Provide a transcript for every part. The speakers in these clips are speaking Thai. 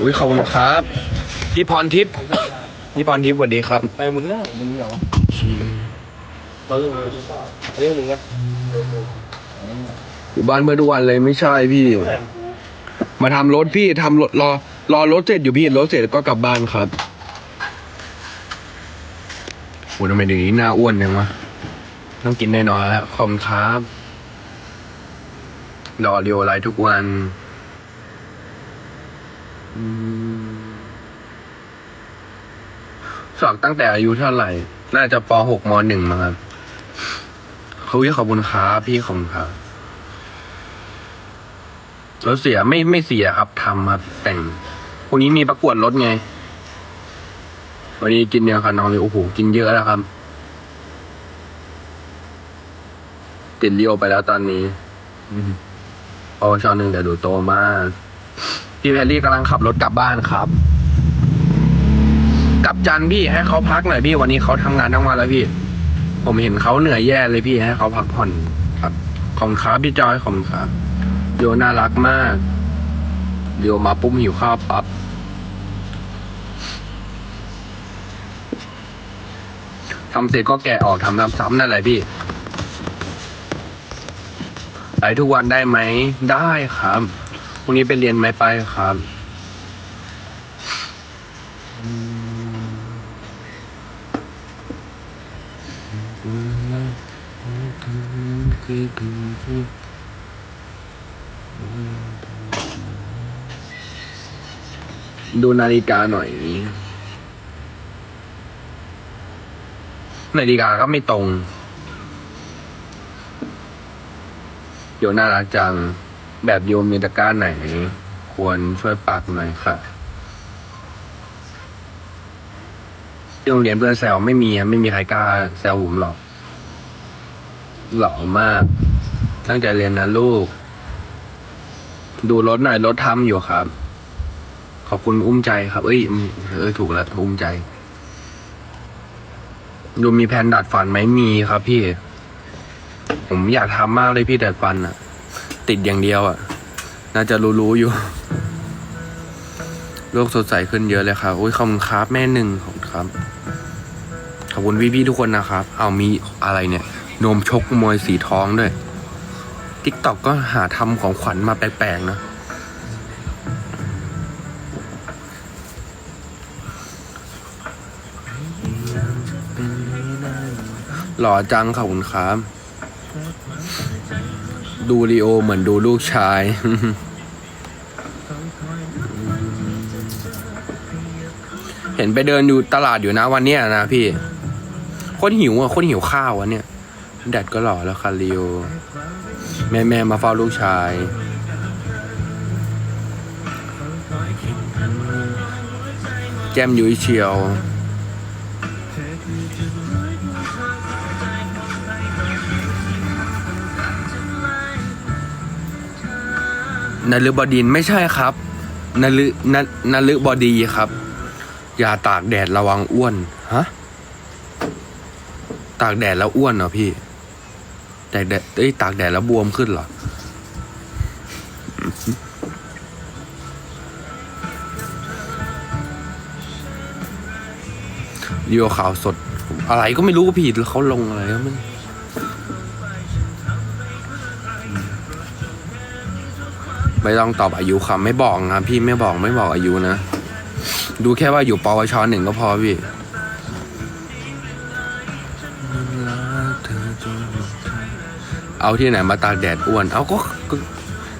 อุ้ยขอบคุณครับพี่พรทิพย์พี่พรทิพย์สวัสดีครับ ไปมึงแล้วมึงเหรอมาเรื่องเรื่องหนึ่งนะอยู่บ้านเมื่อทุกวันเลยไม่ใช่พี่ มาทำรถพี่ทำรถรอ รอรถเสร็จอยู่พี่รถเสร็จก็กลับบ้านครับโอ้ทำไมเดี๋ยวนี้หน้าอ้วนยังวะต้องกินแน่นอนแล้วขอบคุณครับรอเรียวไลฟ์ทุกวันอืม สอบตั้งแต่อายุเท่าไหร่ น่าจะปหกมหนึ่งมั้งครับเขาขอบคุณครับพี่ขอบคุณครับรถเสียไม่ไม่เสียครับทำครับแต่งพรุ่งนี้มีประกวดรถไง วันนี้กินเนี่ยค่ะน้องเลยโอ้โหกินเยอะแล้วครับ ติดเลี้ยวไปแล้วตอนนี้อืมปวชหนึ่งแต่ดูโตมาก พี่แพรรี่กำลังขับรถกลับบ้านครับ กลับจันพี่ให้เขาพักหน่อยพี่วันนี้เขาทำงานทั้งวันแล้วพี่ ผมเห็นเขาเหนื่อยแย่เลยพี่ให้เขาพักผ่อนครับขอบคุณครับพี่จอยขอบคุณครับโยน่ารักมากโยวมาปุ๊บหิวข้าวปับ๊บทำเสร็จก็แกะออกทำซ้ำๆนั่นแหละพี่ไปทุกวันได้ไหม ได้ครับ รุ่งนี้ไปเรียนไหมไปครับ ดูนาฬิกาหน่อย นาฬิกาก็ไม่ตรงโยน่ารักจัง แบบโยมมีตะกร้าไหน ควรช่วยปักหน่อยค่ะที่โรงเรียนเพื่อนแซวไม่มีอะไม่มีใครกล้าแซวผมหรอก หล่อมาก ตั้งใจเรียนนะลูก ดูรถหน่อยรถทำอยู่ครับ ขอบคุณอุ้มใจครับ เอ้ยอืมเออถูกแล้วอุ้มใจ ดูมีแผนดัดฟันไหมมีครับพี่ ผมอยากทำมากเลยพี่ดัดฟันอะ ติดอย่างเดียวอะน่าจะรู้ๆอยู่ โลกสดใสขึ้นเยอะเลยครับโอ้ยขอบคุณครับแม่หนึ่งขอบคุณครับ ขอบคุณพี่ๆทุกคนนะครับ เอามีอะไรเนี่ย นมชกมวยสีทองด้วยทิกตอกก็หาทำของขวัญมาแปลกๆนะหล่อจังขอบคุณครับ ดูลีโอเหมือนดูลูกชาย เห็นไปเดินอยู่ตลาดอยู่นะวันเนี้ยนะพี่คนหิวอะคนหิวข้าวอะเนี่ยแดดก็หล่อแล้วค่ะลีโอแม่แม่มาเฝ้าลูกชายแก้มยุ้ยเชียว นฤบดินไม่ใช่ครับนฤนนฤบดีครับ อย่าตากแดดระวังอ้วนฮะตากแดดแล้วอ้วนเหรอพี่ตากแดดเอ้ยตากแดดแล้วบวมขึ้นเหรอเดียวข่าวสด อะไรก็ไม่รู้พี่เขาลงอะไรก็ไม่ ไม่ต้องตอบอายุคำไม่บอกนะพี่ไม่บอกไม่บอกอายุนะ ดูแค่ว่าอยู่ปวชหนึ่งก็พอพี่เอาที่ไหนมาตากแดดอ้วน เอาก็ ก็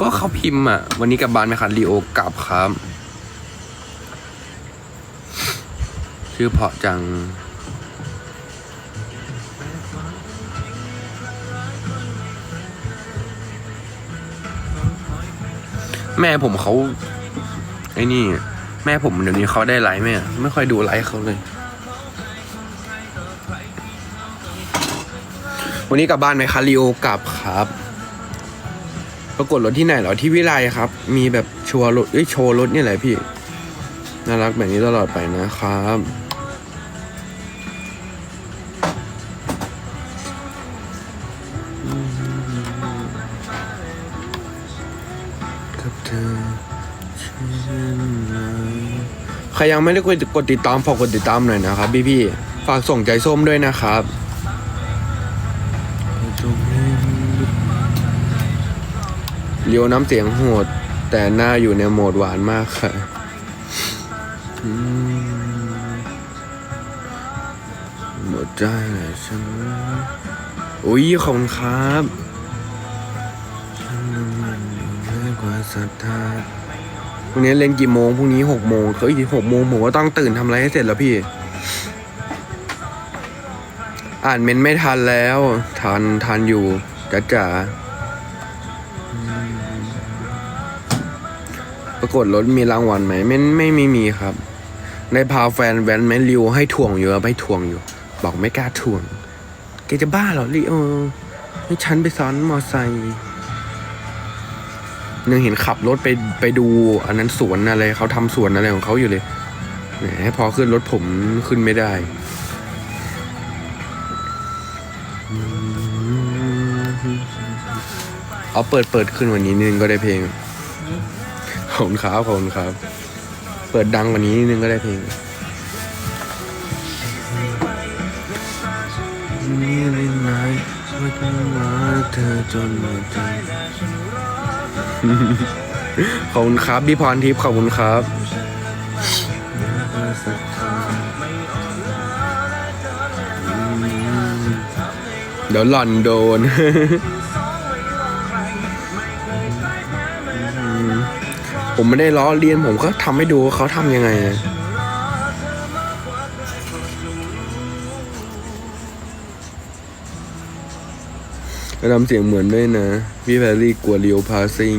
ก็เขาพิมพ์อะ วันนี้กลับบ้านไหมครับลีโอกลับครับ ชื่อเพาะจัง แม่ผมเขาไอ้นี่ แม่ผมเดี๋ยวนี้เขาได้ไลฟ์ไหมไม่ค่อยดูไลฟ์เขาเลย วันนี้กลับบ้านไหมคะลีโอกลับครับ ประกวดรถที่ไหนเหรอที่วิไลครับ มีแบบโชว์รถเอ้ยโชว์รถเนี่ยแหละพี่ น่ารักแบบนี้ตลอดไปนะครับ กับเธอเช่นไรรยังไม่ได้กดกดติดตามฝากกดติดตามหน่อยนะครับพี่พี่ๆฝากส่งใจส้มด้วยนะครับเลียวน้ำเสียงโหด แต่หน้าอยู่ในโหมดหวานมากค่ะหมดใจเลยใช่ไหมอุ้ยขอบคุณครับ พรุ่งนี้เล่นกี่โมงพรุ่งนี้หกโมงเฮ้ยหกโมงผมก็ต้องตื่นทำอะไรให้เสร็จแล้วพี่ อ่านเมนไม่ทันแล้วทันทันอยู่จ๋าจ๋าปรากฏรถมีรางวัลไหมไม่ไม่ไม่มีครับได้พาแฟนแวนไหมริวให้ถ่วงอยู่ไม่ถ่วงอยู่ บอกไม่กล้าถ่วงแกจะบ้าเหรอริวให้ฉันไปซ้อนมอไซค์ ยังเห็นขับรถไปไปดู อันนั้นสวนอะไรเขาทำสวนอะไรของเขาอยู่เลยแหมพอขึ้นรถผมขึ้นไม่ได้เอาเปิดเปิดขึ้นวันนี้นึงก็ได้เพลงขอบคุณครับขอบคุณครับ เปิดดังว่านี้นึงก็ได้เพลงนี่เลยนายว่าจะรักเธอจนหมดใจ ขอบคุณครับพี่พรทิพย์ขอบคุณครับ เดี๋ยวหล่อนโดน ผมไม่ได้ล้อเลียนผมก็ทำให้ดูเขาทำยังไง ก็ทำเสียงเหมือนด้วยนะ พี่แพรรี่กลัวเลียวพาซิ่ง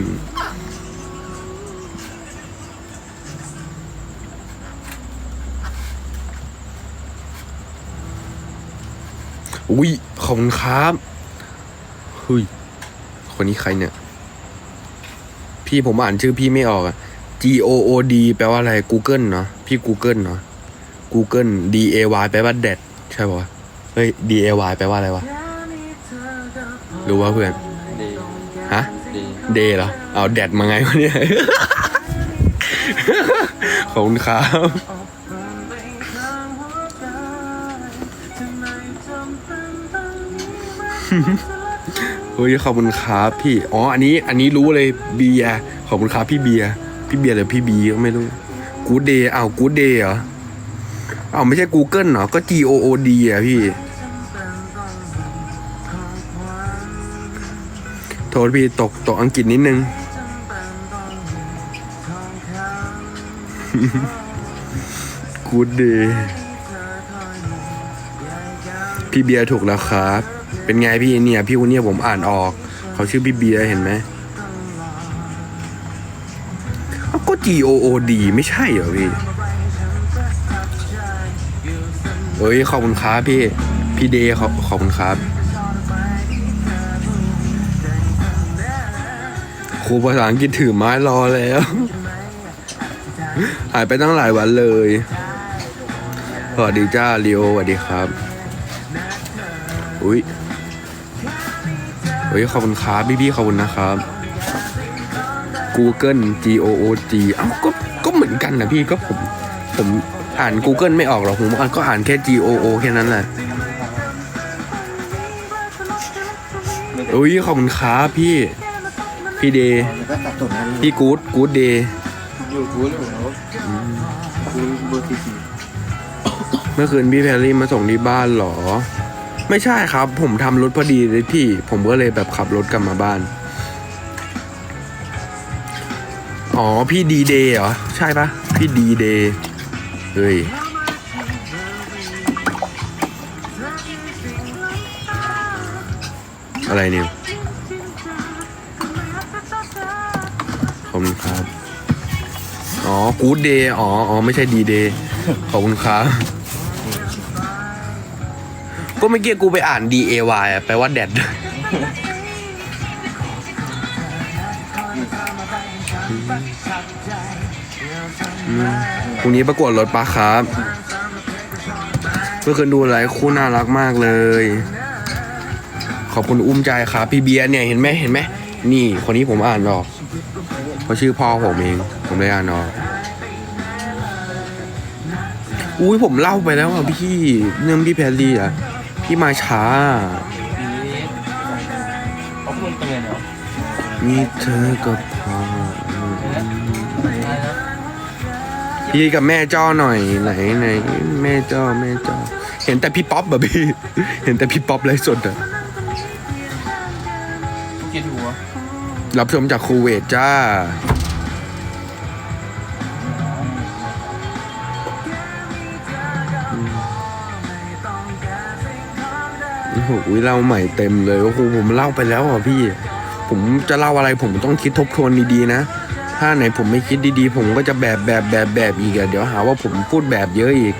อุ้ยขอบคุณครับเฮ้ยคนนี้ใครเนี่ย พี่ผมอ่านชื่อพี่ไม่ออกอะ G O O D แปลว่าอะไร Google เนาะพี่ Google เนาะ Google D A Y แปลว่า dead ใช่ปะเฮ้ย D A Y แปลว่าอะไรวะ รู้ว่าเพื่อน ดีฮะ ดีเดย์เหรอ เอาแดดมาไงวะเนี่ย ขอบคุณครับ เฮ้ยขอบคุณครับพี่ อ๋อ อันนี้ อันนี้รู้เลยเบียร์ขอบคุณครับพี่เบียร์พี่เบียร์หรือพี่บีก็ไม่รู้ กูเดย์อ้าวกูเดย์เหรออ้าวไม่ใช่ Google เหรอ ก็ G O O D อะพี่ โทษพี่ตกตกอังกฤษนิดนึง กูดเดย์พี่เบียร์ถูกแล้วครับ เป็นไงพี่เนี่ย พี่คนเนี้ยผมอ่านออก เขาชื่อพี่เบียร์เห็นไหมเอ้าก็ G O O D ไม่ใช่เหรอพี่เฮ้ยขอบคุณครับพี่ พี่เดย์ขอบขอบคุณครับ รูภาษาอังกฤษถือไม้รอแล้ว หายไปตั้งหลายวันเลย สวัสดีจ้าลีโอสวัสดีครับ อุ้ยเฮ้ยขอบคุณครับพี่พี่ๆขอบคุณนะครับ Google G O O G เอ้าก็ก็เหมือนกันนะพี่ก็ผมผมอ่าน Google ไม่ออกหรอกผมอ่านก็อ่านแค่ G O O แค่นั้นแหละอุ้ยขอบคุณครับพี่ พี่เดย์แล้วก็ตัดส่วนนั้นพี่กู๊ดกู๊ดเดย์ยูทูบหรือเปล่าคือเบอร์สี่สี่เมื่อคืนพี่แพรรี่มาส่งที่บ้านเหรอ ไม่ใช่ครับ ผมทำรถพอดีเลยพี่ ผมก็เลยแบบขับรถกลับมาบ้าน อ๋อพี่ดีเดย์เหรอ ใช่ปะพี่ดีเดย์เฮ้ยอะไรเนี่ย อ๋อกู๊ดเดย์อ๋ออ๋อไม่ใช่ดีเดย์ขอบคุณครับก็เมื่อกี้กูไปอ่าน D A Y อะแปลว่าแดดพรุ่งนี้ประกวดรถปะครับเมื่อคืนดูไลฟ์คู่น่ารักมากเลย ขอบคุณอุ้มใจครับ พี่เบียร์เนี่ยเห็นไหมเห็นไหมนี่คนนี้ผมอ่านออกเพราะชื่อพ่อผมเอง ผมเลยอ่านออก อุ้ยผมเล่าไปแล้วอะพี่เรื่องพี่แพรรี่อะพี่มาช้าปีนี้เขาพูดเป็นไงเนาะมีเธอก็พออะไรนะพี่กับแม่จ้อหน่อยไหนไหนแม่จ้อแม่จ้อเห็นแต่พี่ป๊อปแบบพี่ เห็นแต่พี่ป๊อปไลฟ์สดอะเกียรติหัว รับชมจากคูเวตจ้า โอ้โหเล่าใหม่เต็มเลยโอ้โหผมเล่าไปแล้วอะพี่ ผมจะเล่าอะไรผมต้องคิดทบทวนดีๆนะ ถ้าไหนผมไม่คิดดีๆ ผมก็จะแบบแบบแบบแบบอีกอะเดี๋ยวหาว่าผมพูดแบบเยอะอีก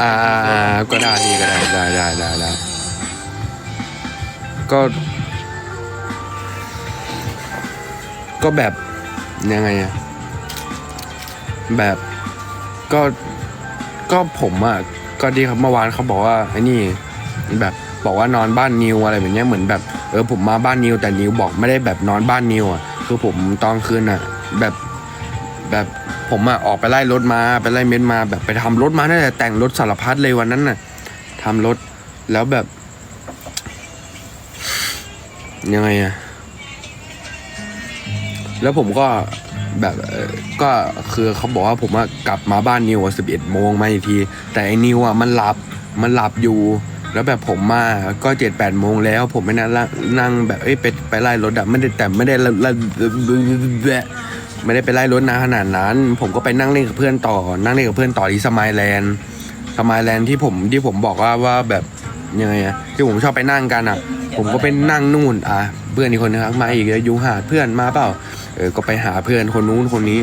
อ่าก็ได้พี่ก็ได้ได้ได้ได้ได้ก็ ก็แบบยังไงอะแบบก็ ก็ผมอะก็ดีครับเมื่อวานเขาบอกว่าไอ้นี่แบบบอกว่านอนบ้านนิวอะไรแบบเนี้ยเหมือนแบบเออผมมาบ้านนิวแต่นิวบอกไม่ได้แบบนอนบ้านนิวอะคือผมตอนคืนอะ แบบแบบผมอะออกไปไล่รถมาไปไล่เม้นมาแบบไปทำรถมาตั้งแต่แต่งรถสารพัดเลยวันนั้นน่ะทำรถแล้วแบบ ยังไงอะแล้วผมก็ แบบก็คือเขาบอกว่าผมกลับมาบ้านนิวสิบเอ็ดโมงมาอีกที แต่ไอ้นิวอะมันหลับมันหลับอยู่ แล้วแบบผมมาก็เจ็ดแปดโมงแล้ว ผมไม่นั่งนั่งแบบเอ้ยไปไปไล่รถอะไม่ได้แต่ไม่ได้ไม่ได้ไปไล่รถนะขนาดนั้น ผมก็ไปนั่งเล่นกับเพื่อนต่อ นั่งเล่นกับเพื่อนต่อที่สมายแลนด์สมายแลนด์ที่ผมที่ผมบอกว่าว่าแบบยังไงอะที่ผมชอบไปนั่งกันอะผมก็ไปนั่งนู่นอะเพื่อนอีกคนนึงครับมาอีกยุงหาเพื่อนมาเปล่า เออก็ไปหาเพื่อนคนนู้นคนนี้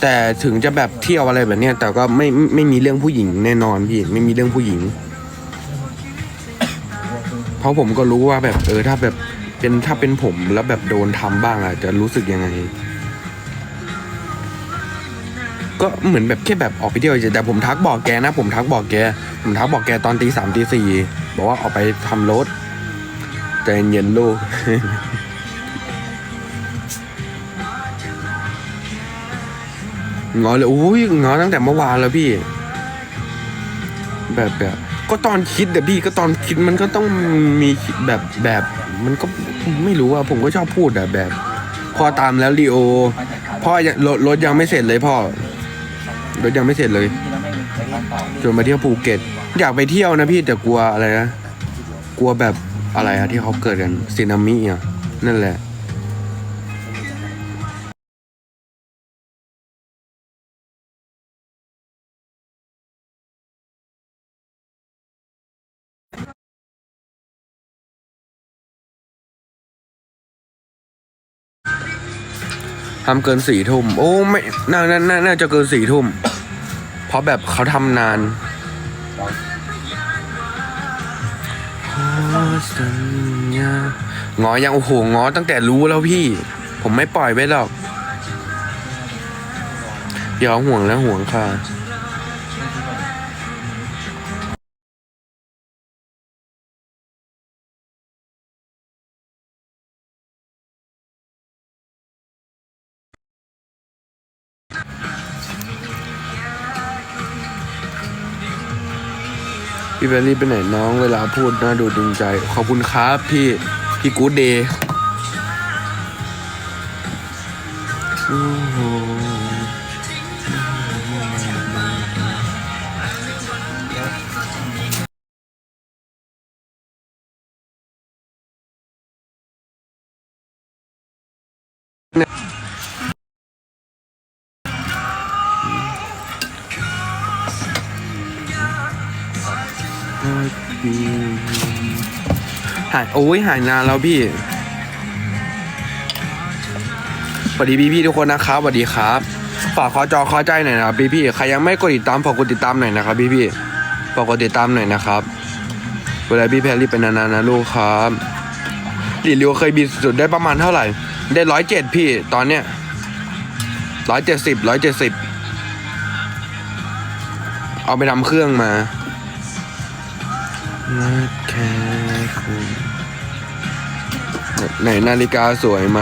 แต่ถึงจะแบบเที่ยวอะไรแบบเนี้ยแต่ก็ไม่ไม่ไม่มีเรื่องผู้หญิงแน่นอนพี่ไม่มีเรื่องผู้หญิง เพราะผมก็รู้ว่าแบบเออถ้าแบบเป็นถ้าเป็นผมแล้วแบบโดนทำบ้างอะจะรู้สึกยังไง ก็เหมือนแบบแค่แบบออกไปเที่ยวแต่ผมทักบอกแกนะ ผมทักบอกแก ผมทักบอกแกตอนตีสามตีสี่บอกว่าออกไปทำรถใจเย็นลูก งอเลยอุ้ยงอตั้งแต่เมื่อวานแล้วพี่ แบบแบบก็ตอนคิดแต่พี่ก็ตอนคิดมันก็ต้องมีแบบแบบ มันก็ไม่รู้อะผมก็ชอบพูดอะแบบ พอตามแล้วลีโอพ่อยังรถรถยังไม่เสร็จเลยพ่อรถยังไม่เสร็จเลยที่เราไม่เคยตั้งต่อจนมาเที่ยวภูเก็ต อยากไปเที่ยวนะพี่แต่กลัวอะไรนะกลัวแบบอะไรอะที่เขาเกิดกันสึนามิอะนั่นแหละ ทำเกินสี่ทุ่ม โอ้ไม่น่าน่าน่าจะเกินสี่ทุ่ม เพราะแบบเขาทำนานงอยังโอ้โหงอตั้งแต่รู้แล้วพี่ ผมไม่ปล่อยไว้หรอกเดี๋ยวห่วงแล้วห่วงค่ะ พี่เบลลี่ไปไหนน้องเวลาพูดน่าดูดึงใจ ขอบคุณครับพี่พี่กูดเดย์ายโอ้ยหายนานแล้วพี่สวัสดีพี่พี่ทุกคนนะครับสวัสดีครับ ฝากขอจอขอใจหน่อยนะครับพี่พี่ใครยังไม่กดติดตามฝากกดติดตามหน่อยนะครับพี่พี่ฝากกดติดตามหน่อยนะครับ เวลาพี่แพรรี่เป็นนานๆนะลูกครับลีเลียวเคยบินสุดได้ประมาณเท่าไหร่ ได้ร้อยเจ็ดพี่ตอนเนี้ยร้อยเจ็ดสิบร้อยเจ็ดสิบเอาไปทำเครื่องมาแค่คุณ ไหนนาฬิกาสวยไหม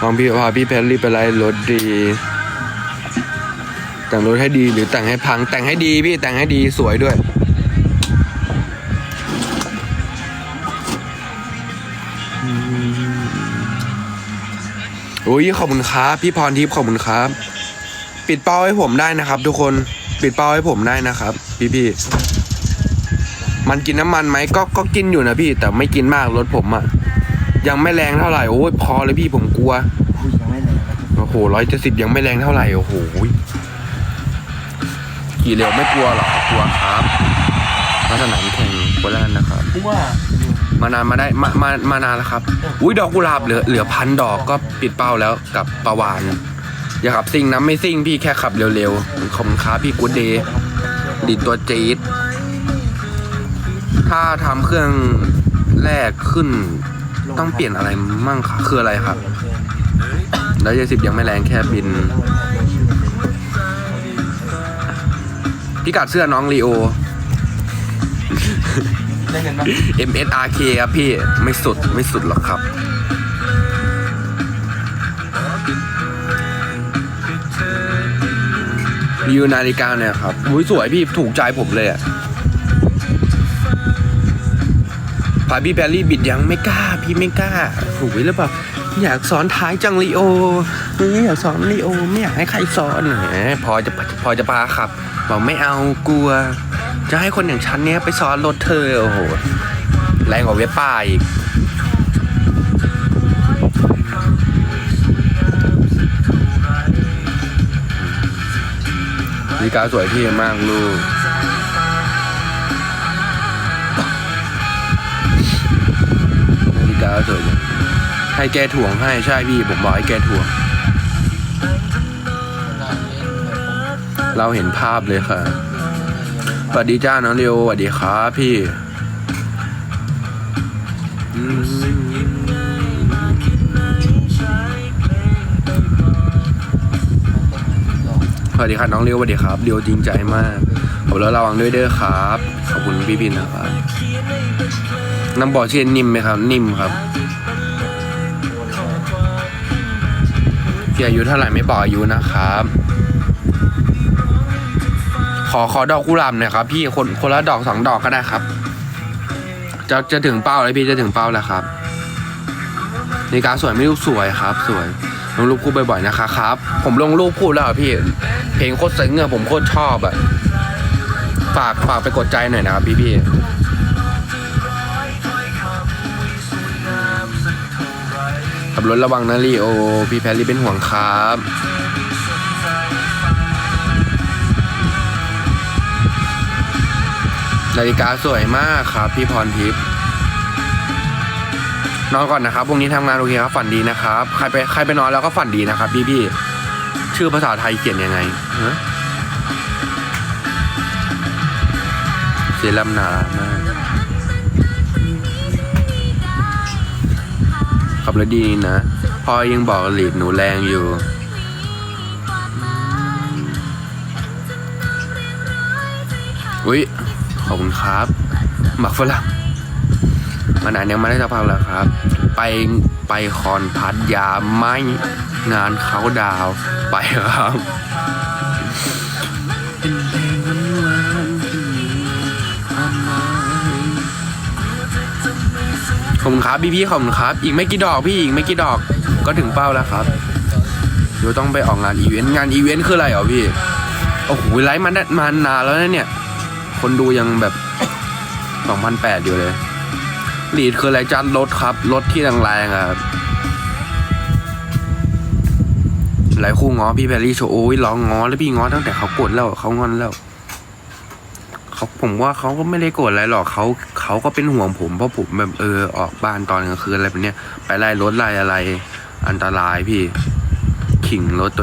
ลองพี่พาพี่แพรรี่ไปไล่รถดี แต่งรถให้ดีหรือแต่งให้พัง แต่งให้ดีพี่แต่งให้ดีสวยด้วย โอ้ยขอบคุณครับพี่พรทิพย์ขอบคุณครับ ปิดเป้าให้ผมได้นะครับ ทุกคนปิดเป้าให้ผมได้นะครับ พี่พี่ มันกินน้ำมันไหมก็ก็กินอยู่นะพี่ แต่ไม่กินมากรถผมอะยังไม่แรงเท่าไหร่โอ้ยพอเลยพี่ผมกลัวคุยยังไม่เลยนะโอ้โหร้อยเจ็ดสิบยังไม่แรงเท่าไหร่โอ้โหขี่เร็วไม่กลัวหรอกกลัวครับมาสนามแข่งโคราชนะครับกูว่ามานานมาได้มามามานานแล้วครับ อุ้ยดอกกุหลาบเหลือเหลือพันดอกก็ปิดเป้าแล้วกับประวานอย่าขับซิ่งนะไม่ซิ่งพี่แค่ขับเร็วๆขอบคุณครับพี่กูดเดย์ดิดตัวจี๊ด ถ้าทำเครื่องแรกขึ้น ต้องเปลี่ยนอะไรมั่งคะคืออะไรครับร้อยเจสิบยังไม่แรงแค่บิน พิกัดเสื้อน้องลีโอ ได้เงินปะ MSRK ครับพี่ไม่สุดไม่สุดหรอกครับวิวนาฬิกาเนี่ยครับอุ้ยสวยพี่ถูกใจผมเลยอะาพี่แบรรี่บิดยังไม่กล้า พี่ไม่กล้าถูกหรือเปล่าอยากสอนท้ายจังลีโอเฮ้ยอยากสอนลีโอไม่อยากให้ใครสอนแหมพอจะพอจะพาขับบอกไม่เอากลัว จะให้คนอย่างฉันเนี้ยไปสอนรถเธอโอ้โหแรงกว่าเวสป้าอีกนาฬิกาสวยพี่มากลูก นาฬิกาสวยจังให้แกถ่วงให้ใช่พี่ผมบอกให้แกถ่วง เราเห็นภาพเลยค่ะสวัสดีจ้าน้องเรียวสวัสดีครับพี่สวัสดีครับน้องเรียวสวัสดีครับเรียวจริงใจมากขอบแล้วระวังด้วยเด้อครับ ขอบคุณพี่พินนะครับน้ำบ่อเช่นนิ่มไหมครับ นิ่มครับ พี่อายุเท่าไหร่ไม่บอกอายุนะครับ ขอขอดอกกุหลาบหน่อยครับ พี่คนคนละดอกสองดอกก็ได้ครับ จะจะถึงเป้าแล้วพี่จะถึงเป้าแล้วครับนาฬิกาสวยไม่รูปสวยครับ สวยลงรูปคู่บ่อยๆนะคะครับ ผมลงรูปคู่แล้วพี่ เพลงโคตรซึ้งอผมโคตรชอบอะฝากฝากไปกดใจหน่อยนะครับพี่พี่ ขับรถระวังนะลีโอ พี่แพรรี่เป็นห่วงครับนาฬิกาสวยมากครับ พี่พรทิพย์นอนก่อนนะครับพรุ่งนี้ทำงานโอเคครับฝันดีนะครับ ใครไปใครไปนอนแล้วก็ฝันดีนะครับ พี่พี่ชื่อภาษาไทยเขียนยังไงฮะเซรัมนามาก ขับรถดีนะพ่อยังบอกหลีดหนูแรงอยู่อุ้ยขอบคุณครับหมักฝรั่งมานานยังไม่ได้สักพักแล้วครับ ไปไปคอนพัทยาไม่งานเขาดาวไปครับ ขอบคุณครับพี่พี่ขอบคุณครับ อีกไม่กี่ดอกพี่อีกไม่กี่ดอกก็ถึงเป้าแล้วครับเดี๋ยวต้องไปออกงานอีเวนต์งานอีเวนต์คืออะไรเหรอพี่โอ้โหไลฟ์มันมานานแล้วนะเนี่ย คนดูยังแบบ2008อยู่เลยลีดคืออะไรจัดรถครับรถที่แรงๆอะครับหลายคู่ง้อพี่แพรรี่โชว์โอ้ยร้องง้อแล้วพี่ง้อตั้งแต่เขาโกดแล้วเขางอนแล้วเขาผมว่าเขาก็ไม่ได้โกรธอะไรหรอกเขา เขาก็เป็นห่วงผมเพราะผมแบบเออออกบ้านตอนกลางคืนอะไรแบบเนี้ยไปไล่รถไล่อะไร อันตรายพี่ ขิงรถตัวเอง